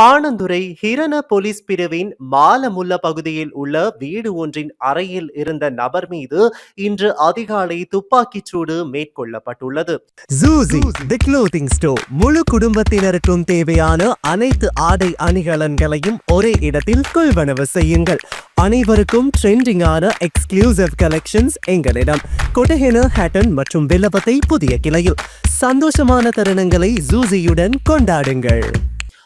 Panadura ஹிரண police பிரிவின் மாலமுல்ல பகுதியில் உள்ள வீடு ஒன்றின் அறையில் இருந்த நபர் மீது இன்று அதிகாலை துப்பாக்கிச் சூடு மேற்கொள்ளப்பட்டுள்ளது. ஜூசி தி க்ளோத்திங் ஸ்டோர் முழு குடும்பத்தினருக்கும் தேவையான அனைத்து ஆடை அணிகலன்களையும் ஒரே இடத்தில் கொள்வனவு செய்யுங்கள். அனைவருக்கும் ட்ரெண்டிங்கான எக்ஸ்க்ளூசிவ் கலெக்ஷன்ஸ் எங்களிடம். கொட்டஹென ஹேட்டன் மற்றும் வில்லபத்தை புதிய கிளையில். சந்தோஷமான தருணங்களை ஜூசியுடன் கொண்டாடுங்கள்.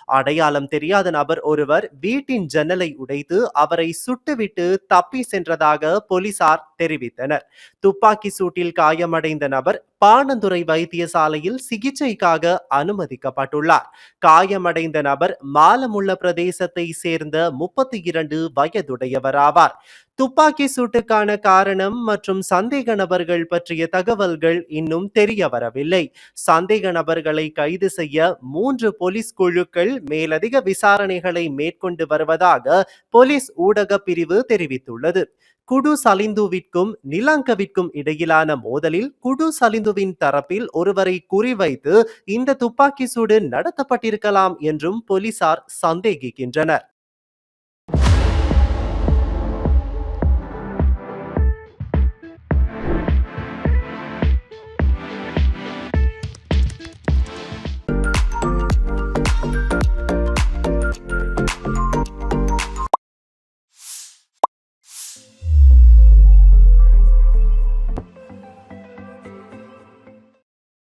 அடையாளம் தெரியாத நபர் ஒருவர் வீட்டின் ஜன்னலை உடைத்து அவரை சுட்டுவிட்டு தப்பி சென்றதாக போலீசார் தெரிவித்தனர். துப்பாக்கி சூட்டில் காயமடைந்த நபர் பாணந்துறை வைத்தியசாலையில் சிகிச்சைக்காக அனுமதிக்கப்பட்டுள்ளார். காயமடைந்த நபர் மாலமுள்ள பிரதேசத்தை சேர்ந்த முப்பத்தி இரண்டு வயதுடையவராவார். துப்பாக்கி சூட்டுக்கான காரணம் மற்றும் சந்தேக நபர்கள் பற்றிய தகவல்கள் இன்னும் தெரிய வரவில்லை சந்தேக நபர்களை கைது செய்ய மூன்று போலீஸ் குழுக்கள் மேலதிக விசாரணைகளை மேற்கொண்டு வருவதாக போலீஸ் ஊடக பிரிவு தெரிவித்துள்ளது. குடு சலிந்துவிற்கும் நிலாங்கவிற்கும் இடையிலான மோதலில் குடு சலிந்து சலிந்துவின் தரப்பில் ஒருவரை குறிவைத்து இந்த துப்பாக்கி சூடு நடத்தப்பட்டிருக்கலாம் என்றும் போலீசார் சந்தேகிக்கின்றனர்.